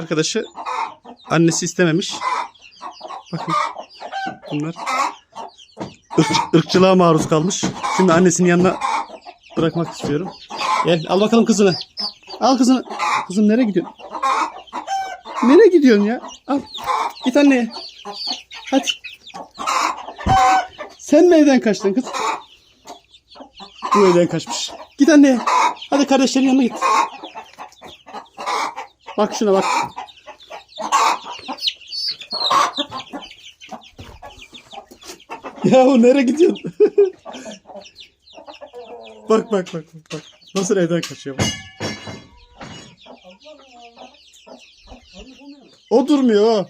Arkadaşı annesi istememiş. Bakın bunlar ırk- ırkçılığa maruz kalmış. Şimdi annesinin yanına bırakmak istiyorum. Gel al bakalım kızını. Al kızını. Kızım nereye gidiyorsun? Nereye gidiyorsun ya? Al. Git anneye. Hadi. Sen mi evden kaçtın kız? Bu evden kaçmış. Git anneye. Hadi kardeşlerin yanına git. Bak şuna bak. Yahu nereye gidiyorsun? bak bak bak bak. bak. Nasıl evden kaçıyor bak. O durmuyor o.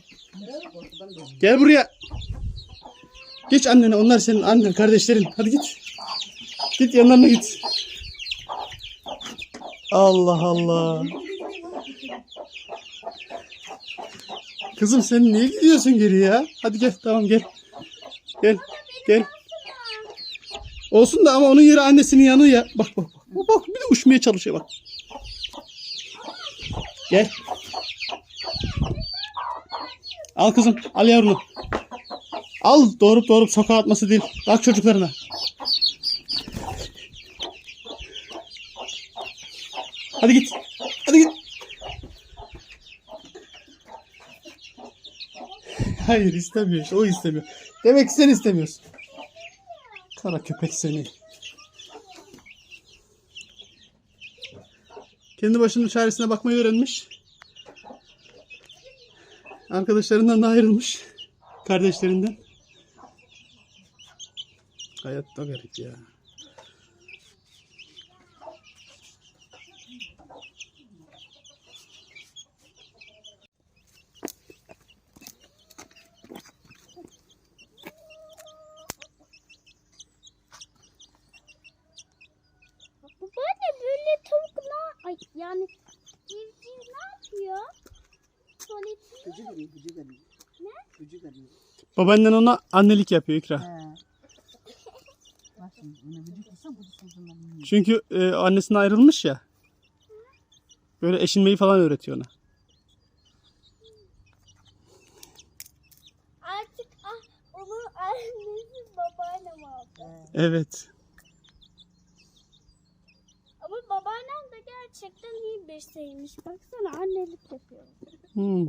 Gel buraya. Geç annene. Onlar senin annen, kardeşlerin. Hadi git. Git yanlarına git. Allah Allah. Kızım sen niye gidiyorsun geri ya? Hadi gel tamam gel. Gel. Gel. Olsun da ama onun yeri annesinin yanı ya. Bak bak bak. Bak, bir de uçmaya çalışıyor bak. Gel. Al kızım. Al yavrunu. Al doğurup doğurup sokağa atması değil. Bak çocuklarına. Hadi git. Hadi git. Hayır istemiyor. O istemiyor. Demek ki sen istemiyorsun. Kara köpek seni. Kendi başının çaresine bakmayı öğrenmiş. Arkadaşlarından da ayrılmış. Kardeşlerinden. Hayat da garip ya. Babaanne böyle tavuk ne ay yani civciv ne yapıyor? Gıcık arıyor, gıcık arıyor. Ne? Gıcık arıyor. Babaannen ona annelik yapıyor İkra. He. Bak şimdi ona gıcık insan bu sözünden yiyor. Çünkü e, annesinden ayrılmış ya. Böyle eşinmeyi falan öğretiyor ona. artık ah onun annesi babaannem aldı. Evet. Ama babaannem de gerçekten iyi bir şeymiş. Baksana annelik yapıyor. Hmm.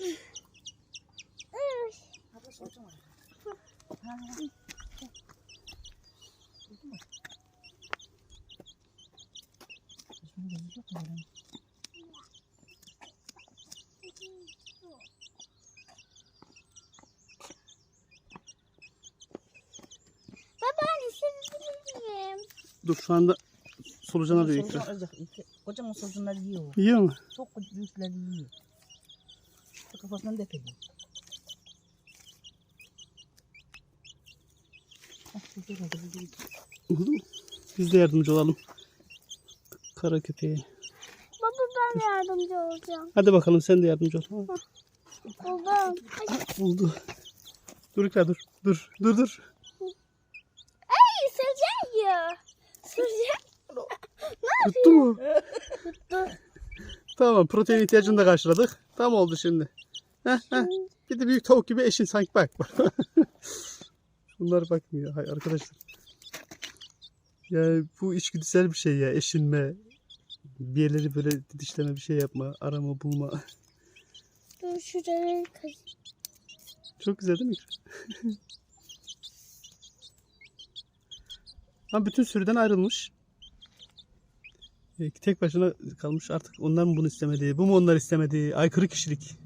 Üf. Hadi soracağım ona. Ha, ha. Şimdi gözü çok mu? Babaanne seni bileyim. Dur şu anda solucan arıyor Solucan İkra. alacak. İki- Kocaman solucanlar yiyor. Yiyor mu? Çok büyükler yiyor. Kafasından dep ediyor. Bak güzel oldu. güzel oldu. Oldu mu? Biz de yardımcı olalım. Kara köpeğe. Baba ben yardımcı olacağım. Hadi bakalım sen de yardımcı ol. Buldum. Ay, Oldu. Dur İkra dur. Dur. Dur dur. Ay sıcak yiyor. Sıcak. Tuttu mu? Tuttu. Tamam protein ihtiyacını da karşıladık. Tam oldu şimdi. Heh, heh. Bir de büyük tavuk gibi eşin sanki bak. Bunlar bakmıyor. Hay arkadaşlar. Ya bu içgüdüsel bir şey ya. Eşinme. Bir yerleri böyle didişleme bir şey yapma. Arama bulma. Dur şuraya kaz. Çok güzel değil mi? Ama bütün sürüden ayrılmış. E, Tek başına kalmış artık onlar mı bunu istemedi? Bu mu onlar istemedi? Aykırı kişilik.